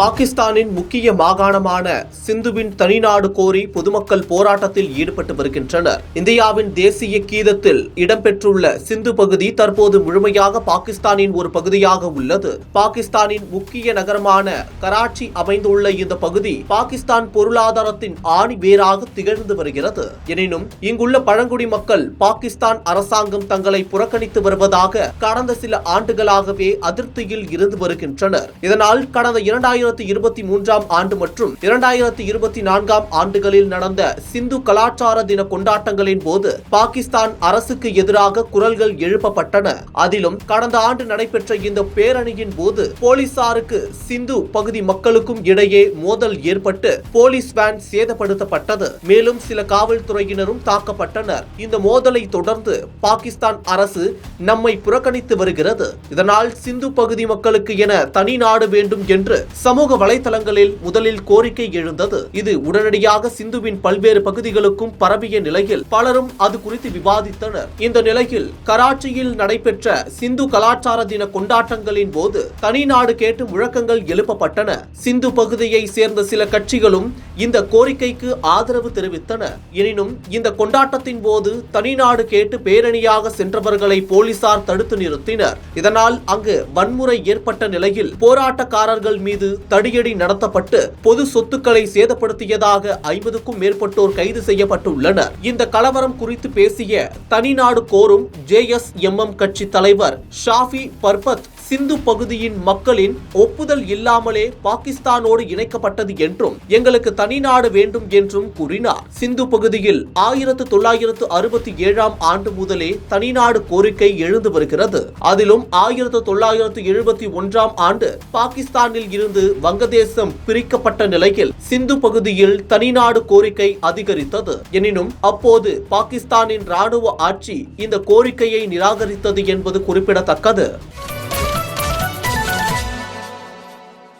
பாகிஸ்தானின் முக்கிய மாகாணமான சிந்துவின் தனிநாடு கோரி பொதுமக்கள் போராட்டத்தில் ஈடுபட்டு வருகின்றனர். இந்தியாவின் தேசிய கீதத்தில் இடம்பெற்றுள்ள சிந்து பகுதி தற்போது முழுமையாக பாகிஸ்தானின் ஒரு பகுதியாக உள்ளது. பாகிஸ்தானின் முக்கிய நகரமான கராச்சி அமைந்துள்ள இந்த பகுதி பாகிஸ்தான் பொருளாதாரத்தின் ஆணி வேராக திகழ்ந்து வருகிறது. எனினும் இங்குள்ள பழங்குடி மக்கள் பாகிஸ்தான் அரசாங்கம் தங்களை புறக்கணித்து வருவதாக கடந்த சில ஆண்டுகளாகவே அதிருப்தியில் இருந்து வருகின்றனர். இதனால் கடந்த இரண்டாயிரம் இரண்டாயிரத்தி இருபத்தி மூன்றாம் ஆண்டு மற்றும் இரண்டாயிரத்தி இருபத்தி நான்காம் ஆண்டுகளில் நடந்த சிந்து கலாச்சார தின கொண்டாட்டங்களின் போது பாகிஸ்தான் அரசுக்கு எதிராக குரல்கள் எழுப்பப்பட்டன. அதிலும் கடந்த ஆண்டு நடைபெற்ற இந்த பேரணியின் போது போலீசாருக்கு சிந்து பகுதி மக்களுக்கும் இடையே மோதல் ஏற்பட்டு போலீஸ் வேன் சேதப்படுத்தப்பட்டது. மேலும் சில காவல்துறையினரும் தாக்கப்பட்டனர். இந்த மோதலை தொடர்ந்து பாகிஸ்தான் அரசு நம்மை புறக்கணித்து வருகிறது. இதனால் சிந்து பகுதி மக்களுக்கு என தனி நாடு வேண்டும் என்று சம சமூக வலைதளங்களில் முதலில் கோரிக்கை எழுந்தது. இது உடனடியாக சிந்துவின் பல்வேறு பகுதிகளுக்கும் பரவிய நிலையில் பலரும் அது குறித்து விவாதித்தனர். இந்த நிலையில் கராச்சியில் நடைபெற்ற சிந்து கலாச்சார தின கொண்டாட்டங்களின் போது தனி நாடு கேட்டு முழக்கங்கள் எழுப்பப்பட்டன. சிந்து பகுதியை சேர்ந்த சில கட்சிகளும் இந்த கோரிக்கைக்கு ஆதரவு தெரிவித்தன. எனினும் இந்த கொண்டாட்டத்தின் போது தனிநாடு கேட்டு பேரணியாக சென்றவர்களை போலீசார் தடுத்து நிறுத்தினர். இதனால் அங்கு வன்முறை ஏற்பட்ட நிலையில் போராட்டக்காரர்கள் மீது தடியடி நடத்தப்பட்டு பொது சொத்துக்களை சேதப்படுத்தியதாக ஐம்பதுக்கும் மேற்பட்டோர் கைது செய்யப்பட்டுள்ளனர். இந்த கலவரம் குறித்து பேசிய தனிநாடு கோரும் ஜே எஸ் எம் எம் கட்சி தலைவர் ஷாஃபி பர்பத் சிந்து பகுதியின் மக்களின் ஒப்புதல் இல்லாமலே பாகிஸ்தானோடு இணைக்கப்பட்டது என்றும் எங்களுக்கு தனிநாடு வேண்டும் என்றும் கூறினார். சிந்து பகுதியில் ஆயிரத்து தொள்ளாயிரத்து அறுபத்தி ஏழாம் ஆண்டு முதலே தனிநாடு கோரிக்கை எழுந்து வருகிறது. அதிலும் ஆயிரத்து தொள்ளாயிரத்து எழுபத்தி ஒன்றாம் ஆண்டு பாகிஸ்தானில் இருந்து வங்கதேசம் பிரிக்கப்பட்ட நிலையில் சிந்து பகுதியில் தனிநாடு கோரிக்கை அதிகரித்தது. எனினும் அப்போது பாகிஸ்தானின் ராணுவ ஆட்சி இந்த கோரிக்கையை நிராகரித்தது என்பது குறிப்பிடத்தக்கது.